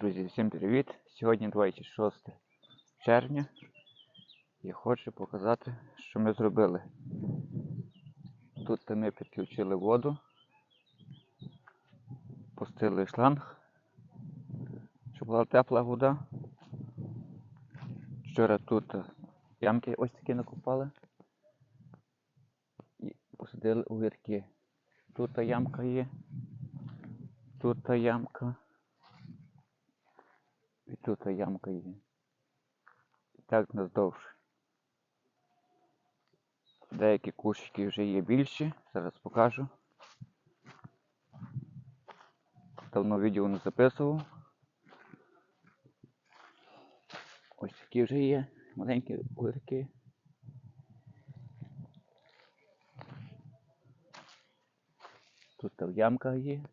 Друзі, всім привіт! Сьогодні 26 червня і хочу показати, що ми зробили. Тут ми підключили воду, пустили шланг, щоб була тепла вода. Вчора тут ямки ось такі накопали і посадили огірки. Тут ямка є, тут ямка. І тут ямка є. І так наздовж. Деякі кущики вже є більші, зараз покажу. Давно відео не записував. Ось такі вже є маленькі огірки. Тут там ямка є.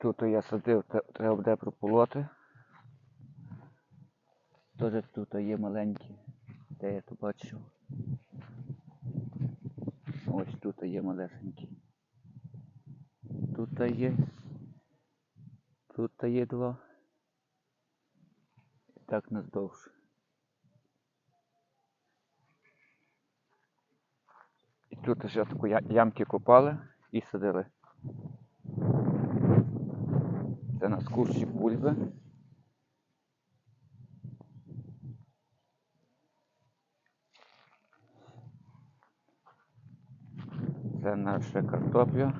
Тут я садив, треба буде прополоти. Теж тут є маленькі, де я то бачив. Ось тут є малесенькі. Тут є. Тут є два. І так наздовж. І тут ще таку ямки копали і садили. Це у нас кущик бульби. Це наша картопля.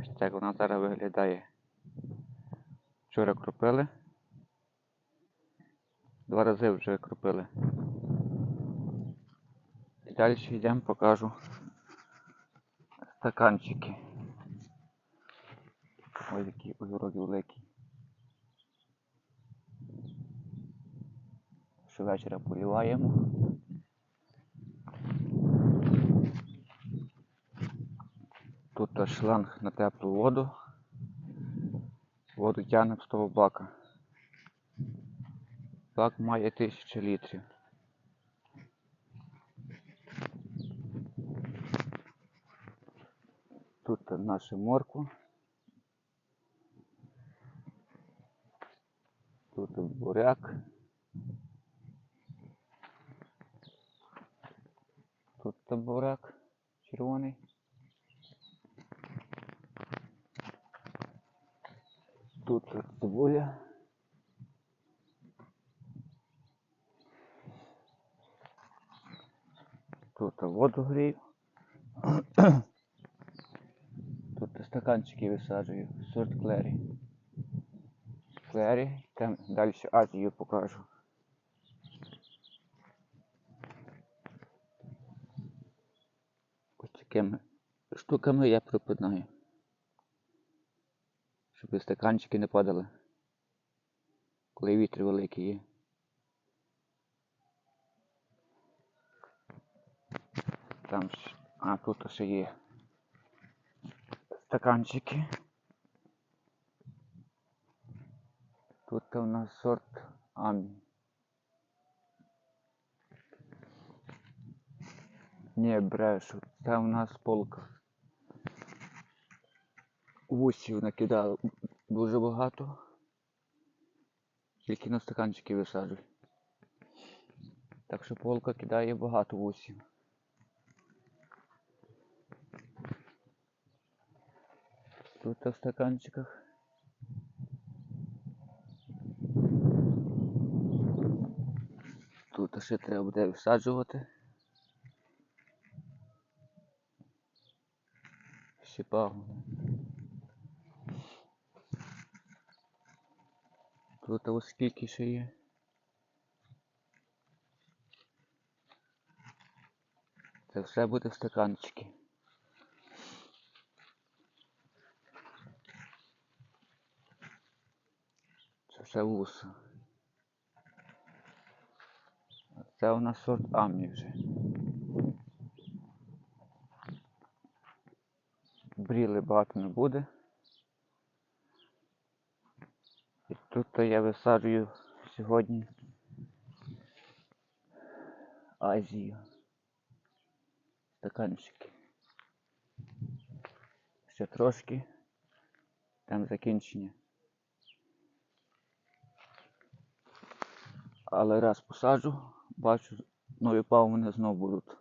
Ось так вона зараз виглядає. Вчора кропили. Два рази вже кропили. І далі йдемо, покажу стаканчики. Ось які огірок великий. Щовечора поліваємо. Тут шланг на теплу воду. Воду тягнемо з того бака. Бак має тисячу літрів. Тут наша морква. Тут буряк. Тут буряк червоний. Тут цибуля. Тут воду грію. Тут стаканчики висаджую. Сорт клері. Клері. Там далі Азію покажу. Ось такими штуками я припинаю. Щоб стаканчики не падали. Коли вітер великий є. Там. А тут ще є стаканчики. Тут у нас сорт Амі. Ні, брешу, це у нас полка. Вусів накидали дуже багато. Тільки на стаканчики висаджую. Так що полка кидає багато вусів. Тут в стаканчиках. Ще треба буде висаджувати. Ще пагони. Тут ось скільки ще є. Це все буде в стаканчики. Це все вуса. А Це у нас сорт Амі вже. Бріли багато не буде. І тут то я висаджую сьогодні Азію. Стаканчики. ще трошки. Там закінчення. Але раз посаджу, бачу, нові пагони знов будуть.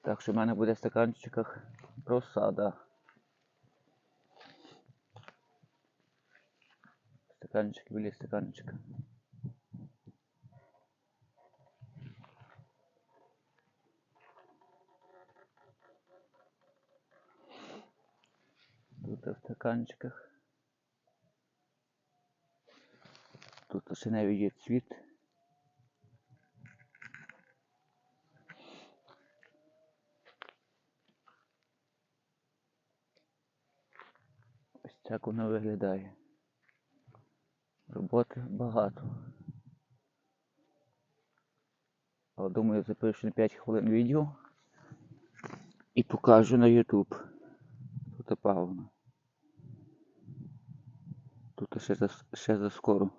Так що в мене буде в стаканчиках розсада. Стаканчик біля стаканчика. Тут в стаканчиках. Навіть є цвіт. Ось так воно виглядає. Роботи багато. Але думаю, запишу на 5 хвилин відео і покажу на YouTube. Тут пагона. Тут ще за, ще за скоро.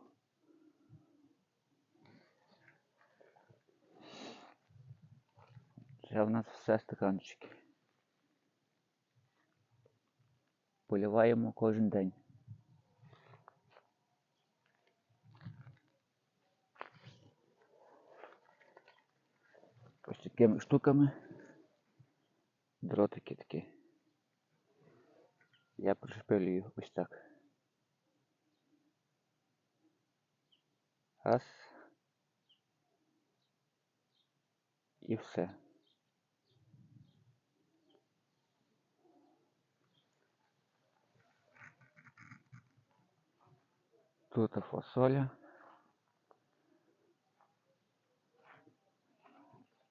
Це в нас все стаканчики. Поливаємо кожен день. Ось такими штуками. Дротики такі. Я пришпилюю ось так. Раз. І все. Тут фасоля.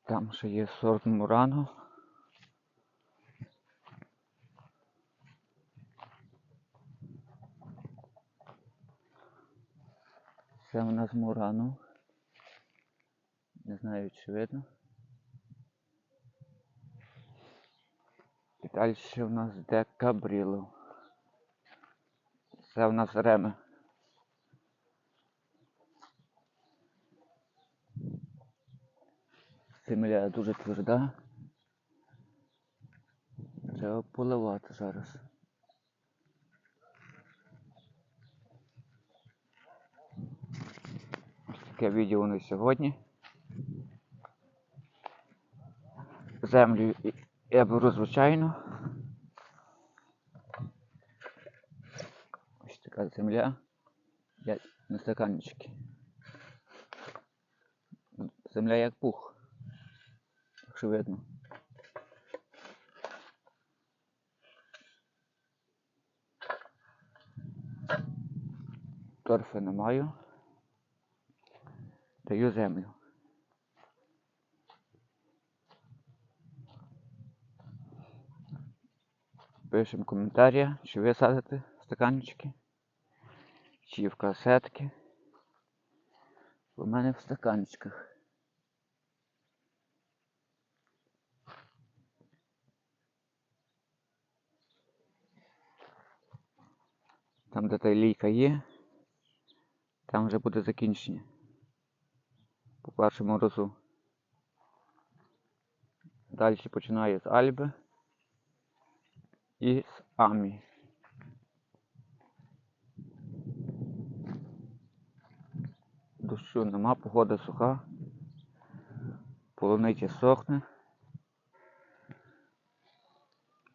Там ще є сорт Мурано. Це у нас Мурано. Не знаю, чи видно. І далі у нас де Кабріло. Це у нас Реме. Земля дуже тверда. Треба поливати зараз. Таке відео на сьогодні. Землю я беру звичайно. Ось така земля. Я на стаканчики. Земля як пух. Якщо видно. Торфи не маю. Даю землю. Пишемо коментарі, чи ви садите стаканчики, чи в касетки. У мене в стаканчиках. Там, де та лійка є, там вже буде закінчення. По першому разу. Далі починаю з Альби і з Амі. Дощу нема, погода суха. Полуниця сохне.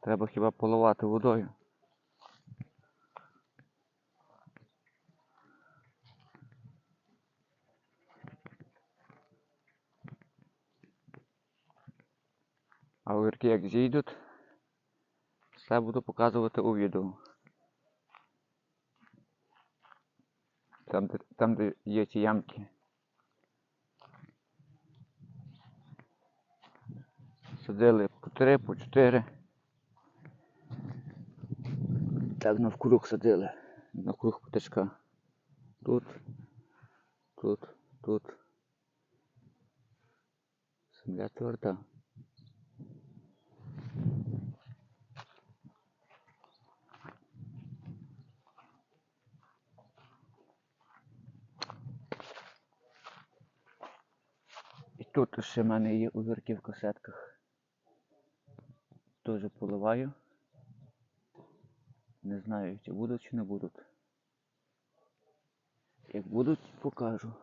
Треба хіба поливати водою. А огірки як зійдуть, все буду показувати у відео. Там, де, там, де є ті ямки. Садили по три, по чотири. Так навкруг садили. Навкруг потичка. Тут, тут, тут. Земля тверда. І тут ще в мене є огірки в касетках. Теж поливаю. Не знаю, чи будуть, чи не будуть. Як будуть, покажу.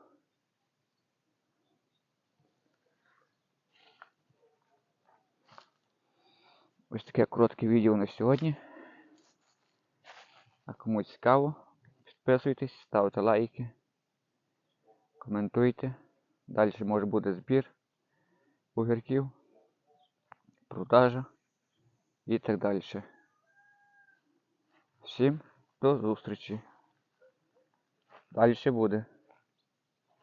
Ось таке коротке відео на сьогодні. А кому цікаво, підписуйтесь, ставте лайки, коментуйте. Далі може бути збір огірків, продажа і так далі. Всім до зустрічі. Далі буде.